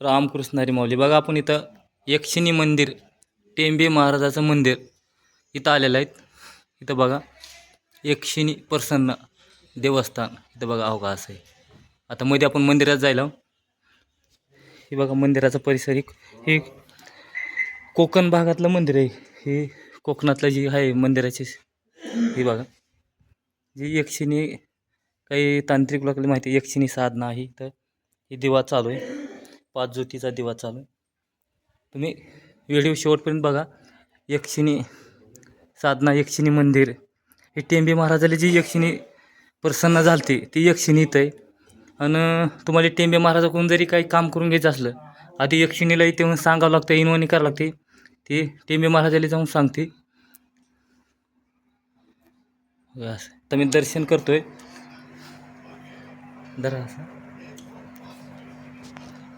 रामकृष्ण हरी माऊली बघा आपण इथं यक्षिणी मंदिर टेंबे महाराजाचं मंदिर इथं आलेलं आहेत. इथं बघा यक्षिणी प्रसन्न देवस्थान इथं बघा अवघा असं आहे. आता मध्ये आपण मंदिरात जायला हे बघा मंदिराचा परिसर एक हे कोकण भागातलं मंदिर आहे. हे कोकणातलं जी आहे मंदिराची हे बघा. जी यक्षिणी काही तांत्रिक लोकांना माहिती आहे यक्षिणी साधना आहे तर हे दिवा चालू आहे. पाच ज्योतीचा दिवा चालू आहे. तुम्ही व्हिडिओ शेवटपर्यंत बघा. यक्षिणी साधना यक्षिणी मंदिर. हे टेंबे महाराजाला जी यक्षिणी प्रसन्न झालती ती यक्षिणी इथं आहे. आणि तुम्हाला टेंबे महाराजाकडून जरी काही काम करून घ्यायचं असलं आधी यक्षिणीला इथे येऊन सांगावं लागतं इनवणी करावं लागते. ती टेंबे महाराजाला जाऊन सांगते. असं तर मी दर्शन करतोय. दरा असं.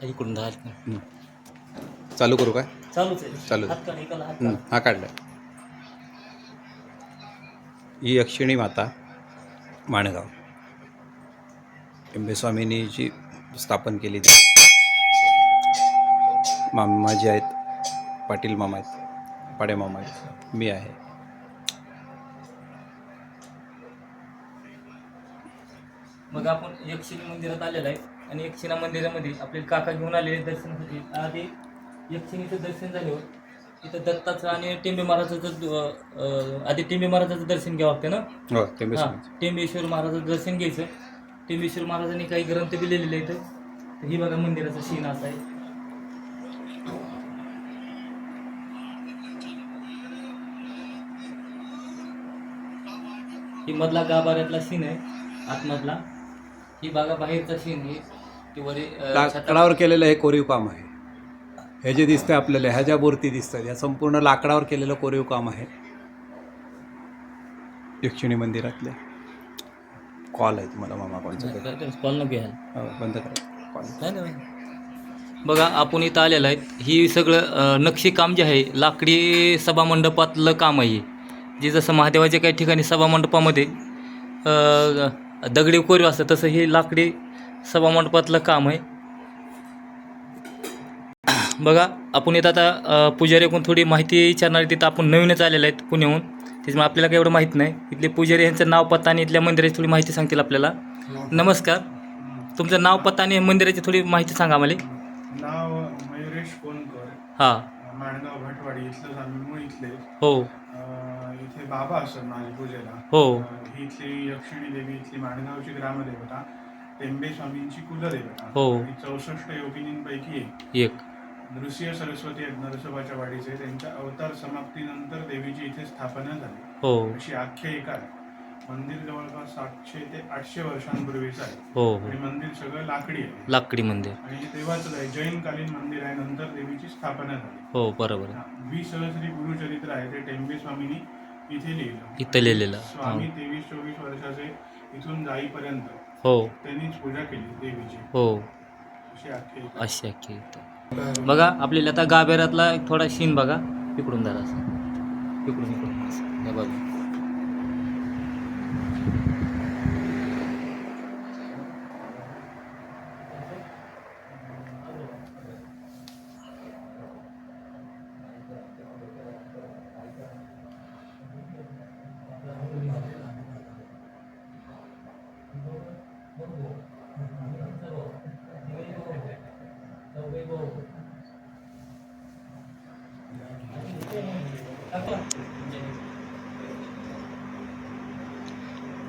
इकडून दहा. चालू करू काय? चालूच आहे. चालू. हात काढ, एकाला हात हं, काढ. हा काढला ही यक्षिणी माता माणगाव. टिंबेस्वामींनी जी स्थापन केली ती. मामा जे आहेत पाटील मामा आहेत पाडे मामा आहेत. मी आहे. मग आपण यक्षिणी मंदिरात आलेलो आहे. आणि यक्षिणा मंदिरामध्ये आपले काका घेऊन आलेले दर्शनासाठी आधी यक्षिणीचं दर्शन झाल्यावर तिथं दत्ताचं आणि टेंबे महाराजाचं आधी टेंबे महाराजाचं दर्शन घ्यावं लागतं ना? हो हा टेंबेश्वर महाराजाचं दर्शन घ्यायचं. टेंबेश्वर महाराजांनी काही ग्रंथ बी लिहिलेले आहेत. तर ही बघा मंदिराचा सीन असा आहे. ही मधला गाभाऱ्यातला सीन आहे. आतमधला. ही बघा बाहेरचा सीन आहे. लाकडावर केलेलं हे कोरीव काम आहे. हे जे दिसतंय आपल्याला ह्या ज्या मूर्ती दिसतात या संपूर्ण लाकडावर केलेलं कोरीव काम आहे. यक्षिणी मंदिरातले. कॉल आहे तुम्हाला मामा कॉलचा कॉल न घ्याल हो, बंद करा. कॉल नाही नाही बघा आपण इथं आलेलं आहे. ही सगळं नक्षीकाम जे आहे लाकडी सभामंडपातलं काम आहे. जे जसं महादेवाच्या काही ठिकाणी सभामंडपामध्ये दगडी कोरीव असतं तसं हे लाकडी सभामंडपातलं काम आहे. बघा आपण इथं आता पुजारीकडून थोडी माहिती विचारणार. तिथं आपण नवीनच आलेलं आहेत पुण्याहून. त्याच्यामुळे आपल्याला काही एवढं माहीत नाही. इथले पुजारी यांचं नाव पत्ता आणि इथल्या मंदिराची थोडी माहिती सांगतील आपल्याला. नमस्कार. तुमचं नाव पत्ता आणि मंदिराची थोडी माहिती सांगा आम्हाला. नाव मयुरेश कोनकर. हां. माणगाव भटवाडी आम्ही मूळ इथले. हो. इथे बाबा असतात माझी पूजेला हो. इथली यक्षिणी देवी इथली माणगावची ग्रामदेवता टेंबे स्वामींची कुलदेवता. हो. आणि चौसष्ट योगिनींपैकी एक. नृसिंह सरस्वती आहेत नरसोबाच्या वाडीचे. त्यांच्या अवतार समाप्तीनंतर देवीची इथे स्थापना झाली. हो. अशी आख्यायिका आहे. मंदिर जवळपास सातशे ते आठशे वर्षांपूर्वीचं आहे. हो आणि हो मंदिर सगळं लाकडी आहे. लाकडी मंदिर. आणि देवाचं आहे जैनकालीन मंदिर आहे. नंतर देवीची स्थापना झाली. हो बरोबर. वी सहस्री गुरुचरित्र आहे. ते टेंबे स्वामींनी इथे लिहिलं. इथं लिहिलेलं. स्वामी तेवीस चोवीस वर्षाचे इथून जाईपर्यंत हो. त्यांनीच पूजा केली देवीची. हो. अशी आख्यायिका अशी अख्खी इथं. बघा आपल्याला आता गाभेरातला एक थोडा सीन बघा. इकडून जरा असं. इकडून इकडून असं. हे बघा.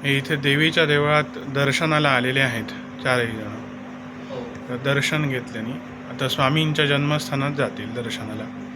इथे देवीच्या देवळात दर्शनाला आलेले आहेत चारही जण. दर्शन घेतल्याने आता स्वामींच्या जन्मस्थानात जातील दर्शनाला.